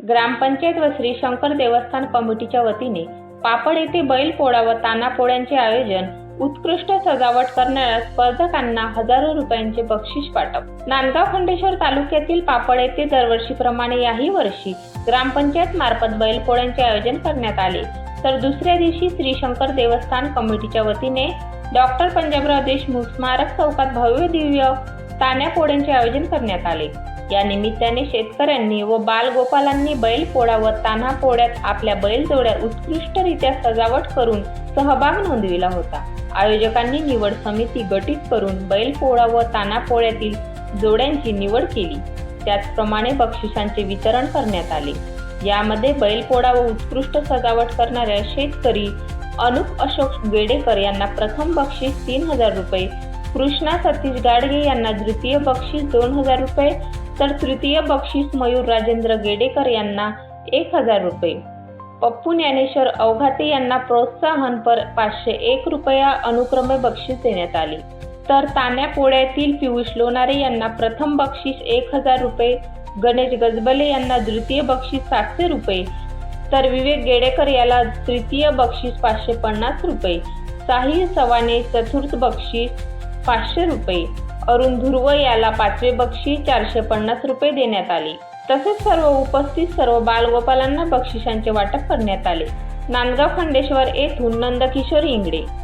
ग्रामपंचायत व श्री शंकर देवस्थान कमिटीच्या वतीने पापड येथे बैल पोळा व ताना पोळ्यांचे आयोजन उत्कृष्ट सजावट करणाऱ्या स्पर्धकांना हजारो रुपयांचे बक्षीस वाटप. नांदगाव खंडेश्वर तालुक्यातील पापड येथे दरवर्षीप्रमाणे याही वर्षी ग्रामपंचायत मार्फत बैल पोळ्यांचे आयोजन करण्यात आले. तर दुसऱ्या दिवशी श्री शंकर देवस्थान कमिटीच्या वतीने डॉक्टर पंजाबराव देशमुख स्मारक चौकात भव्य दिव्य तान्या पोळ्यांचे आयोजन करण्यात आले. या निमित्ताने शेतकऱ्यांनी व बालगोपालांनी बैल पोळा व तान्हा पोळ्यात आपल्या बैलजोड्या उत्कृष्टरित्या सजावट करून सहभाग नोंदविला होता. आयोजकांनी निवड समिती गठीत करून बैल पोळा व ताना पोळ्यातील जोड्यांची निवड केली. त्याचप्रमाणे बक्षिसांचे वितरण करण्यात आले. यामध्ये बैलपोळा व उत्कृष्ट सजावट करणाऱ्या शेतकरी अनुप अशोक गेडेकर यांना प्रथम बक्षीस तीन हजार रुपये कृष्णा सतीश गाडगे यांना द्वितीय बक्षीस दोन हजार रुपये तर तृतीय बक्षीस मयूर राजेंद्र गेडेकर यांना एक हजार रुपये. पप्पू ज्ञानेश्वर अवघाते यांना प्रोत्साहनपर पाचशे एक रुपया अनुक्रमे बक्षीस देण्यात आले. तर तान्या पोळ्यातील पियुष लोणारे यांना प्रथम बक्षीस एक हजार रुपये गणेश गजबले यांना द्वितीय बक्षीस सातशे रुपये तर विवेक गेडेकर याला तृतीय बक्षीस पाचशे पन्नास रुपये साहिल सवाने चतुर्थ बक्षीस पाचशे रुपये. अरुण धुर्व याला पाचवे बक्षीस चारशे पन्नास रुपये देण्यात आले. तसेच सर्व उपस्थित सर्व बालगोपालांना बक्षिसांचे वाटप करण्यात आले. नांदगाव खंडेश्वर येथून नंदकिशोर इंगडे